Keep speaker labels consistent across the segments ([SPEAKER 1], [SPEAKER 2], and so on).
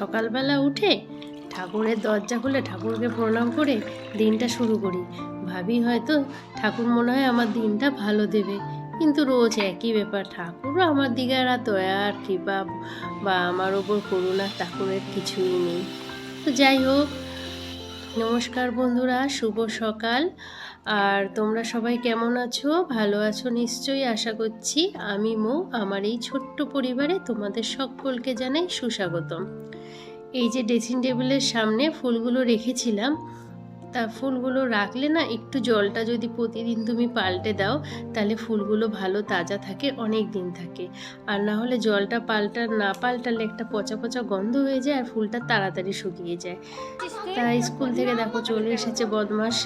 [SPEAKER 1] সকালবেলা উঠে ঠাকুরের দরজা খুলে ঠাকুরকে প্রণাম করে দিনটা শুরু করি। ভাবি হয়তো ঠাকুর মনে হয় আমার দিনটা ভালো দেবে। কিন্তু রোজ একই ব্যাপার। ঠাকুরও আমার দিকে আর দয়ার কৃপা বা আমার ওপর করুণা ঠাকুরের কিছুই নেই। তো যাই হোক, নমস্কার বন্ধুরা, শুভ সকাল। আর তোমরা সবাই কেমন আছো? ভালো আছো নিশ্চয়ই, আশা করছি। আমি মো, আমার এই ছোট্ট পরিবারে তোমাদের সকলকে জানাই সুস্বাগতম। এই যে ড্রেসিং টেবিলের সামনে ফুলগুলো রেখেছিলাম, তা ফুলগুলো রাখলে না একটু জলটা যদি প্রতিদিন তুমি পাল্টে দাও, তাহলে ফুলগুলো ভালো তাজা থাকে, অনেক দিন থাকে। আর না হলে জলটা পাল্টা, না পাল্টালে একটা পচা পচা গন্ধ হয়ে যায় আর ফুলটা তাড়াতাড়ি শুকিয়ে যায়। তা স্কুল থেকে দেখো চলে এসেছে বদমাস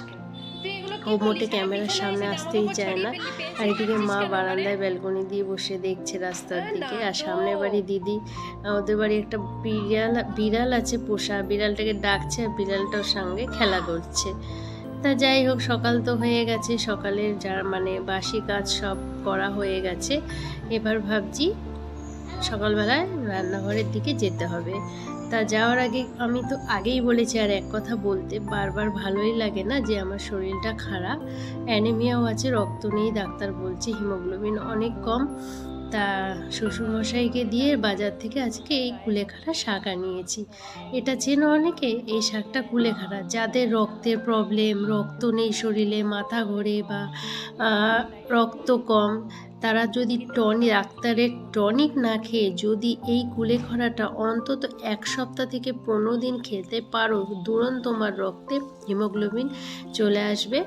[SPEAKER 1] ও মোটে ক্যামেরার সামনে আসতেই চায় না। আর এদিকে মা বারান্দায় ব্যালকনি দিয়ে বসে দেখছে রাস্তার দিকে। আর সামনের বাড়ি দিদি, ওদের বাড়ি একটা বিড়াল বিড়াল আছে পোষা। বিড়ালটাকে ডাকছে আর বিড়ালটার সঙ্গে খেলা করছে। তা যাই হোক, সকাল তো হয়ে গেছে। সকালের যা মানে বাসি কাজ সব করা হয়ে গেছে। এবার ভাবছি সকালবেলায় রান্নাঘরের দিকে যেতে হবে। তা যাওয়ার আগে আমি তো আগেই বলেছি, আর এক কথা বলতে বারবার ভালোই লাগে না যে আমার শরীরটা খারাপ। অ্যানিমিয়াও আছে, রক্ত নেই ডাক্তার বলছে, হিমোগ্লোবিন অনেক কম। তা শ্বশুরমশাইকে দিয়ে বাজার থেকে আজকে এই কুলেখাড়া শাক আনিয়েছি। এটা চেনো অনেকে? এই শাকটা কুলেখাড়া, যাদের রক্তের প্রবলেম রক্ত নেই শরীরে, মাথা ঘোরে বা রক্ত কম তারা যদি টনিক ডাক্তারের টনিক না খেয়ে যদি এই কুলেখাড়াটা অন্তত এক সপ্তাহ থেকে পনেরো দিন খেতে পারো, দুরন্ত তোমার রক্তে হিমোগ্লোবিন চলে আসবে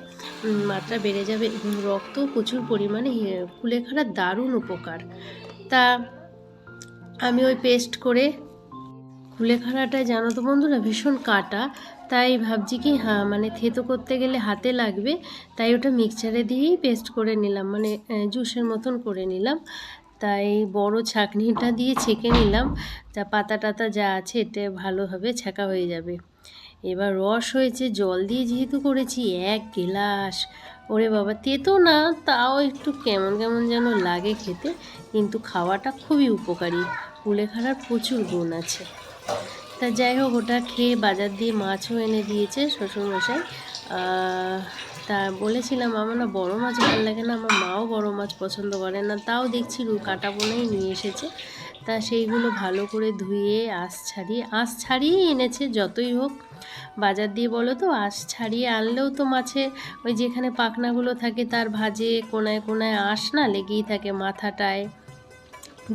[SPEAKER 1] মাত্রা বেড়ে যাবে এবং রক্ত প্রচুর পরিমাণে কুলেখাড়ার দারুণ উপকার। তা আমি ওই পেস্ট করে কুলেখাড়াটা জানো তো বন্ধুরা, ভীষণ কাটা। তাই ভাবছি কি হ্যাঁ মানে থেতো করতে গেলে হাতে লাগবে, তাই ওটা মিক্সচারে দিয়েই পেস্ট করে নিলাম মানে জুসের মতন করে নিলাম। তাই বড় ছাঁকনিটা দিয়ে ছেঁকে নিলাম, তা পাতা টাতা যা আছে এতে ভালোভাবে ছাঁকা হয়ে যাবে। এবার রস হয়েছে, জল দিয়ে যেহেতু করেছি, এক গেলাস। ওরে বাবা, তেতো না, তাও একটু কেমন কেমন যেন লাগে খেতে, কিন্তু খাওয়াটা খুবই উপকারী। কুলেখাড়ার প্রচুর গুণ আছে। তা যাই হোক, ওটা খেয়ে বাজার দিয়ে মাছও এনে দিয়েছে শ্বশুরমশাই। তা বলেছিলাম, আমার না বড়ো মাছ ভালো লাগে না, আমার মাও বড়ো মাছ পছন্দ করে না, তাও দেখছি রু কাটা বোনাই নিয়ে এসেছে। তা সেইগুলো ভালো করে ধুয়ে, আঁশ ছাড়িয়ে, আঁশ ছাড়িয়েই এনেছে যতই হোক। বাজার দিয়ে বলো তো, আঁশ ছাড়িয়ে আনলেও তো মাছে ওই যেখানে পাখনাগুলো থাকে তার ভাজে কোনায় কোনায় আঁশ না লেগেই থাকে মাথাটায়।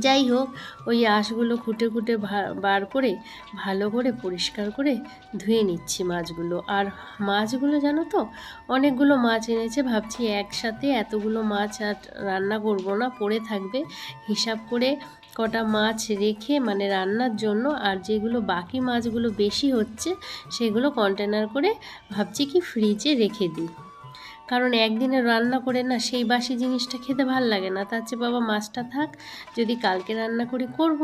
[SPEAKER 1] যাই হোক ওই আঁশগুলো খুঁটে খুঁটে বার করে, ভালো করে পরিষ্কার করে ধুয়ে নিচ্ছি মাছগুলো। আর মাছগুলো জানো তো, অনেকগুলো মাছ এনেছে, ভাবছি একসাথে এতগুলো মাছ আর রান্না করব না, পড়ে থাকবে। হিসাব করে কটা মাছ রেখে মানে রান্নার জন্য, আর যেগুলো বাকি মাছগুলো বেশি হচ্ছে, সেগুলো কন্টেনার করে ভাবছি কি ফ্রিজে রেখে দিই। কারণ একদিনে রান্না করে না সেই বাসি জিনিসটা খেতে ভালো লাগে না। তার চেয়ে বাবা মাছটা থাক, যদি কালকে রান্না করি করব,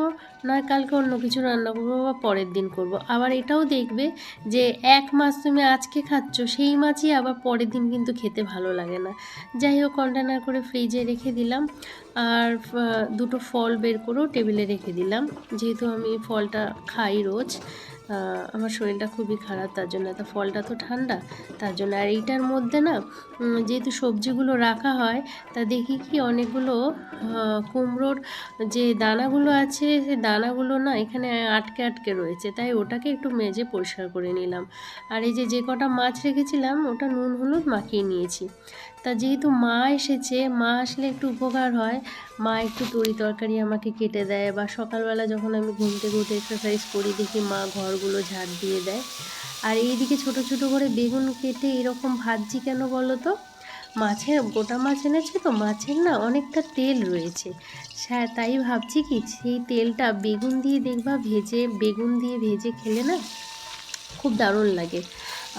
[SPEAKER 1] নয় কালকে অন্য কিছু রান্না করব বা পরের দিন করব। আবার এটাও দেখবে যে এক মাছ তুমি আজকে খাচ্ছ, সেই মাছই আবার পরের দিন কিন্তু খেতে ভালো লাগে না। যাই হোক কন্টেনার করে ফ্রিজে রেখে দিলাম। আর দুটো ফল বের করেও টেবিলে রেখে দিলাম। যেহেতু আমি ফলটা খাই রোজ আমার শরীরটা খুবই খারাপ, তার জন্য তো ফলটা তো ঠান্ডা, তার জন্য আর এইটার মধ্যে না যেহেতু সবজিগুলো রাখা হয়, তা দেখি কি অনেকগুলো কুমড়োর যে দানাগুলো আছে, সে দানাগুলো না এখানে আটকে আটকে রয়েছে, তাই ওটাকে একটু মেজে পরিষ্কার করে নিলাম। আর এই যে যে কটা মাছ রেখেছিলাম, ওটা নুন, হলুদ মাখিয়ে নিয়েছি। তা যেহেতু মা এসেছে, মা আসলে একটু উপকার হয়। মা একটু তরি তরকারি আমাকে কেটে দেয় বা সকালবেলা যখন আমি ঘুম থেকে উঠে এক্সারসাইজ করি, দেখি মা ঘরগুলো ঝাড় দিয়ে দেয়। আর এইদিকে ছোট ছোট করে বেগুন কেটে এরকম ভাজছি কেন বলো তো? মাছের, গোটা মাছ এনেছে তো, মাছের না অনেকটা তেল রয়েছে। হ্যাঁ তাই ভাবছি কি সেই তেলটা বেগুন দিয়ে দেখবা, ভেজে, বেগুন দিয়ে ভেজে খেলে না খুব দারুণ লাগে।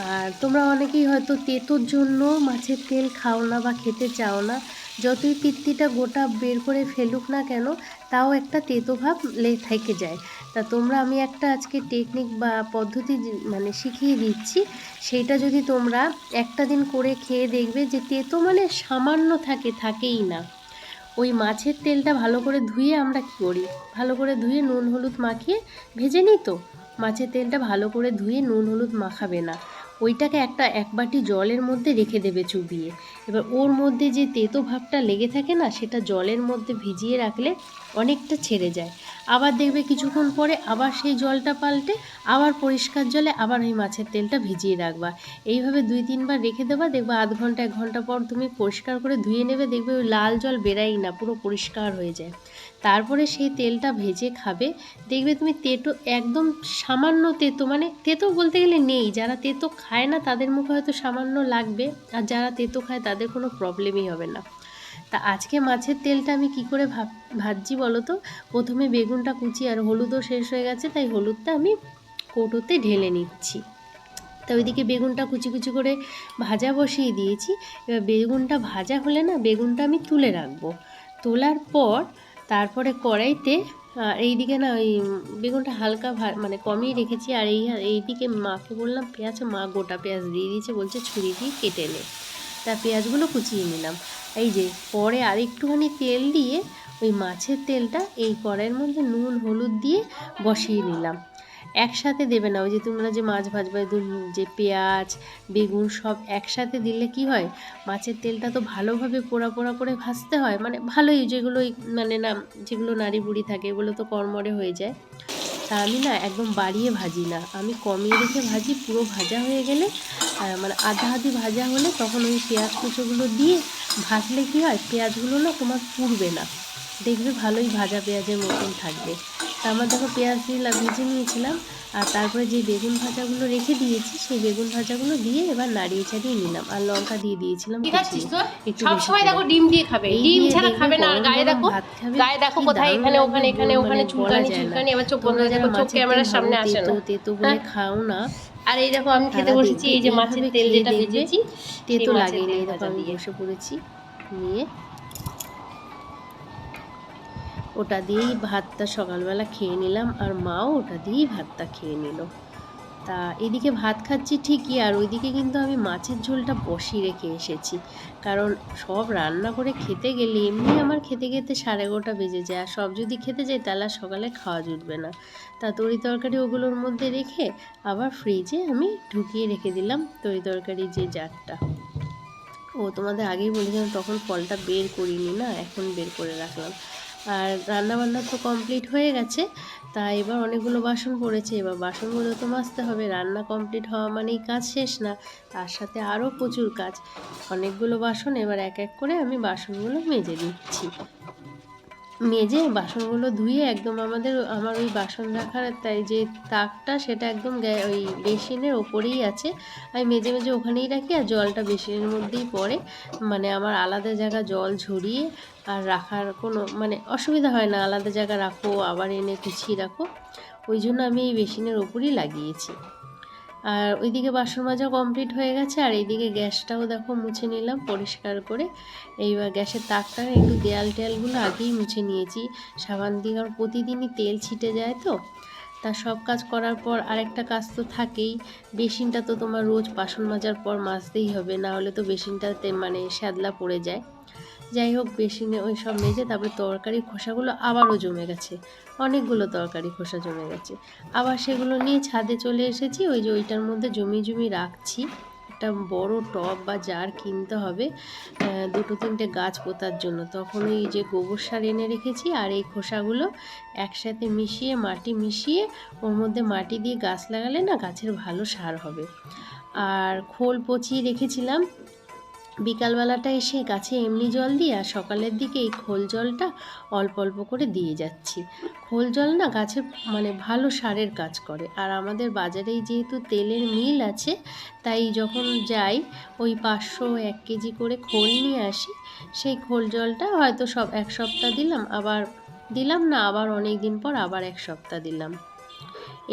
[SPEAKER 1] আর তোমরা অনেকেই হয়তো তেতোর জন্য মাছের তেল খাও না বা খেতে চাও না। যতই পিত্তিটা গোটা বের করে ফেলুক না কেন, তাও একটা তেতো ভাব লে থেকে যায়। তা তোমরা আমি একটা আজকে টেকনিক বা পদ্ধতি মানে শিখিয়ে দিচ্ছি। সেইটা যদি তোমরা একটা দিন করে খেয়ে দেখবে যে তেতো মানে সামান্য থাকে, থাকেই না। ওই মাছের তেলটা ভালো করে ধুয়ে আমরা কী করি? ভালো করে ধুয়ে নুন, হলুদ মাখিয়ে ভেজে নিই তো? মাছের তেলটা ভালো করে ধুয়ে নুন, হলুদ মাখাবে না। ওইটাকে একটা এক বাটি জলের মধ্যে রেখে দেবে চুবিয়ে। এবার ওর মধ্যে যে তেতো ভাবটা লেগে থাকে না, সেটা জলের মধ্যে ভিজিয়ে রাখলে অনেকটা ছেড়ে যায়। আবার দেখবে কিছুক্ষণ পরে আবার সেই জলটা পাল্টে আবার পরিষ্কার জলে আবার ওই মাছের তেলটা ভিজিয়ে রাখবা। এইভাবে দুই তিনবার রেখে দেবা, দেখবা আধ ঘণ্টা, এক ঘণ্টা পর তুমি পরিষ্কার করে ধুয়ে নেবে, দেখবে ওই লাল জল বেরাই না, পুরো পরিষ্কার হয়ে যায়। তারপরে সেই তেলটা ভেজে খাবে, দেখবে তুমি তেতো, একদম সামান্য তেতো মানে তেতো বলতে গেলে নেই, যারা তেতো খায় না তাদের মুখে হয়তো সামান্য লাগবে, আর যারা তেতো খায় তাদের কোনো প্রবলেমই হবে না। তা আজকে মাছের তেলটা আমি কি করে ভাজছি বলো তো? প্রথমে বেগুনটা কুচি আর হলুদও শেষ হয়ে গেছে, তাই হলুদটা আমি কৌটোতে ঢেলে নিচ্ছি। তা ওইদিকে বেগুনটা কুচি কুচি করে ভাজা বসিয়ে দিয়েছি। এবার বেগুনটা ভাজা হলে না বেগুনটা আমি তুলে রাখব। তোলার পর তারপরে কড়াইতে এইদিকে না ওই বেগুনটা হালকা মানে কমিয়ে রেখেছি আর এই, এইদিকে মাকে বললাম, পেঁয়াজ মা গোটা পেঁয়াজ দিয়ে দিয়েছে, বলছে ছুরি দিয়ে কেটে নে। তা পেঁয়াজগুলো কুচিয়ে নিলাম। এই যে, পরে আর একটুখানি তেল দিয়ে ওই মাছের তেলটা এই কড়াইয়ের মধ্যে নুন, হলুদ দিয়ে বসিয়ে নিলাম। একসাথে দেবে না, ওই যে তোমরা যে মাছ ভাজবে যে পেঁয়াজ, বেগুন সব একসাথে দিলে কি হয়? মাছের তেলটা তো ভালোভাবে পোড়া পোড়া করে ভাজতে হয় মানে ভালোই যেগুলো মানে না, যেগুলো নাড়ি বুড়ি থাকে, এগুলো তো কড়মড়ে হয়ে যায়। তা আমি না একদম বাড়িয়ে ভাজি না, আমি কমিয়ে রেখে ভাজি, পুরো ভাজা হয়ে গেলে মানে আধা আধি ভাজা হলে তখন ওই পেঁয়াজ কুচোগুলো দিয়ে ভাজলে কি হয় পেঁয়াজগুলো না তোমার পুড়বে না। দেখবে ভালোই ভাজা পেঁয়াজের মতন থাকবে। তা আমার দেখো পেঁয়াজ দিলাম ভেজে নিয়েছিলাম আর তারপরে যে বেগুন ভাজাগুলো রেখে দিয়েছি সেই বেগুন ভাজাগুলো দিয়ে এবার নাড়িয়ে চাড়িয়ে নিলাম। আর লঙ্কা দিয়ে দিয়েছিলাম
[SPEAKER 2] কি খাচ্ছিস তো
[SPEAKER 1] একটু
[SPEAKER 2] সব সময় দেখো ডিম দিয়ে খাবে। ডিম
[SPEAKER 1] দিয়ে
[SPEAKER 2] ছাড়া খাবে না। আর গায়ে দেখো গায়ে দেখো কোথায়? এখানে ওখানে এখানে ওখানে চুলকানি চুলকানি আমার চোখ বন্ধ হয়ে দেখো চোখ ক্যামেরার সামনে
[SPEAKER 1] ভালো
[SPEAKER 2] আসে না।
[SPEAKER 1] তেতো তেতো বলে
[SPEAKER 2] হ্যাঁ?
[SPEAKER 1] খাও না।
[SPEAKER 2] আর এই দেখো আমি খেতে বসেছি এই যে মাছের তেল যেটা ভেজেছি
[SPEAKER 1] তেতো লাগে এই দেখো আমি বসে পড়েছি নিয়ে। ওটা দিয়েই ভাতটা সকালবেলা খেয়ে নিলাম আর মাও ওটা দিয়েই ভাতটা খেয়ে নিল। তা এদিকে ভাত খাচ্ছি ঠিকই, আর ওইদিকে কিন্তু আমি মাছের ঝোলটা বসিয়ে রেখে এসেছি। কারণ সব রান্না করে খেতে গেলে এমনি আমার খেতে খেতে সাড়ে এগারোটা বেজে যায়, আর সব যদি খেতে যাই তাহলে আর সকালে খাওয়া জুটবে না। তা তরি তরকারি ওগুলোর মধ্যে রেখে আবার ফ্রিজে আমি ঢুকিয়ে রেখে দিলাম তরি তরকারি যে জারটা। ও, তোমাদের আগেই বলেছিলাম তখন ফলটা বের করিনি না, এখন বের করে রাখলাম। আর রান্না বান্না তো কমপ্লিট হয়ে গেছে তা এবার অনেকগুলো বাসন পড়েছে, এবার বাসনগুলো তো মাজতে হবে। রান্না কমপ্লিট হওয়া মানেই কাজ শেষ না, তার সাথে আরও প্রচুর কাজ। অনেকগুলো বাসন এবার এক এক করে আমি বাসনগুলো মেজে দিচ্ছি মেজে বাসনগুলো ধুয়ে একদম আমাদের, আমার ওই বাসন রাখার তাই যে তাকটা সেটা একদম ওই বেসিনের ওপরেই আছে। আমি মেজে মেজে ওখানেই রাখি আর জলটা বেসিনের মধ্যেই পড়ে। মানে আমার আলাদা জায়গা জল ঝরিয়ে আর রাখার কোনো মানে অসুবিধা হয় না, আলাদা জায়গা রাখো, আবার এনে গুছিয়ে রাখো। ওই জন্য আমি এই বেসিনের ওপরই লাগিয়েছি। আর ওইদিকে বাসন মাজা কমপ্লিট হয়ে গেছে, আর এইদিকে গ্যাসটাও দেখো মুছে নিলাম পরিষ্কার করে। এইবার গ্যাসের তাকটা একটু দেয়াল টেয়ালগুলো আগেই মুছে নিয়েছি। সাবান দিয়ে কারণ প্রতিদিনই তেল ছিটে যায় তো, তা সব কাজ করার পর আরেকটা কাজ তো থাকেই। বেসিনটা তো তোমার রোজ বাসন মাজার পর মাজতেই হবে, না হলে তো বেসিনটাতে মানে শ্যাদলা পড়ে যায়। যাই হোক বেসিনে ওই সব মেজে তারপরে তরকারি খোসাগুলো আবারও জমে গেছে। অনেকগুলো তরকারি খোসা জমে গেছে। আবার সেগুলো নিয়ে ছাদে চলে এসেছি। ওই যে ওইটার মধ্যে জমি জমি রাখছি। একটা বড় টব বা জার কিনতে হবে দুটো তিনটে গাছ পোতার জন্য। তখন ওই যে গোবর সার এনে রেখেছি আর এই খোসাগুলো একসাথে মিশিয়ে, মাটি মিশিয়ে, ওর মধ্যে মাটি দিয়ে গাছ লাগালে না গাছের ভালো সার হবে। আর খোল পচিয়ে রেখেছিলাম। বিকালবেলাটা এসে গাছে এমনি জল দিই আর সকালের দিকে এই খোল জলটা অল্প অল্প করে দিয়ে যাচ্ছি। খোল জল না গাছের মানে ভালো সারের কাজ করে। আর আমাদের বাজারেই যেহেতু তেলের মিল আছে, তাই যখন যাই ওই পাঁচশো এক কেজি করে খোল নিয়ে আসি, সেই খোল জলটা হয়তো সব এক সপ্তাহ দিলাম, আবার দিলাম না, আবার অনেক দিন পর আবার এক সপ্তাহ দিলাম।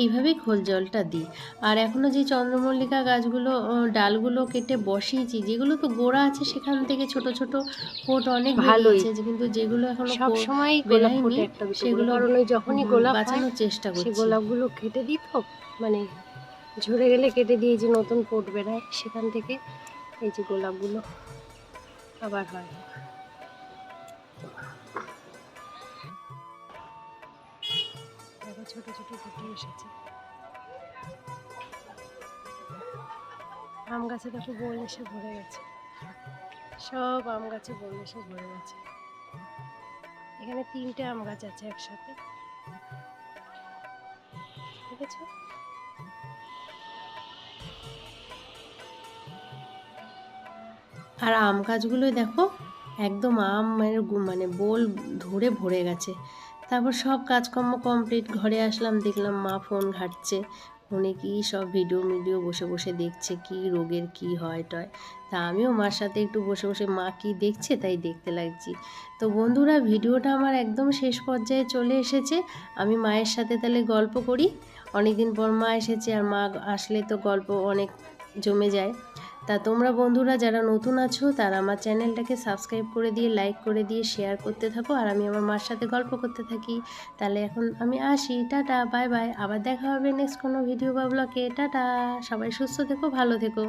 [SPEAKER 1] এইভাবেই খোল জলটা দিই। আর এখনও যে চন্দ্রমল্লিকা গাছগুলো ডালগুলো কেটে বসিয়েছি যেগুলো তো গোড়া আছে সেখান থেকে ছোট ছোট ফোট অনেক
[SPEAKER 2] ভালো
[SPEAKER 1] বেরিয়েছে কিন্তু যেগুলো এখনও
[SPEAKER 2] সব সময় ফোটে করে।
[SPEAKER 1] সেগুলো
[SPEAKER 2] যখনই গোলাপ
[SPEAKER 1] বাঁচানোর চেষ্টা করছি।
[SPEAKER 2] গোলাপগুলো কেটে দিই তো মানে ঝরে গেলে কেটে দিয়ে যে নতুন পোট বেরায় সেখান থেকে এই যে গোলাপগুলো আবার হয়। ছোট ছোট এসেছে। আম গাছে দেখো বোল এসে ভরে গেছে। সব আম গাছে বোল এসে ভরে গেছে। এখানে তিনটে আম গাছ আছে একসাথে। ঠিক আছে
[SPEAKER 1] আর আম গাছগুলোই দেখো, একদম আমের মানে বোল ধরে ভরে গেছে। তারপর সব কাজকর্ম কমপ্লিট ঘরে আসলাম, দেখলাম মা ফোন ঘাটছে। ফোনে কি সব ভিডিও মিডিও বসে বসে দেখছে, কি রোগের কি হয় টয়। তা আমিও মার সাথে একটু বসে বসে, মা কি দেখছে তাই দেখতে লাগছি। তো বন্ধুরা ভিডিওটা আমার একদম শেষ পর্যায়ে চলে এসেছে। আমি মায়ের সাথে তাহলে গল্প করি। অনেকদিন পর মা এসেছে, আর মা আসলে তো গল্প অনেক জমে যায়। তা তোমরা বন্ধুরা যারা নতুন আছো, তারা আমার চ্যানেলটাকে সাবস্ক্রাইব করে দিয়ে, লাইক করে দিয়ে শেয়ার করতে থাকো। আর আমি আমার মার সাথে গল্প করতে থাকি। তাহলে এখন আমি আসি। টাটা বাই বাই আবার দেখা হবে নেক্সট কোনো ভিডিও বা ব্লগে টাটা! সবাই সুস্থ থেকো, ভালো থেকো।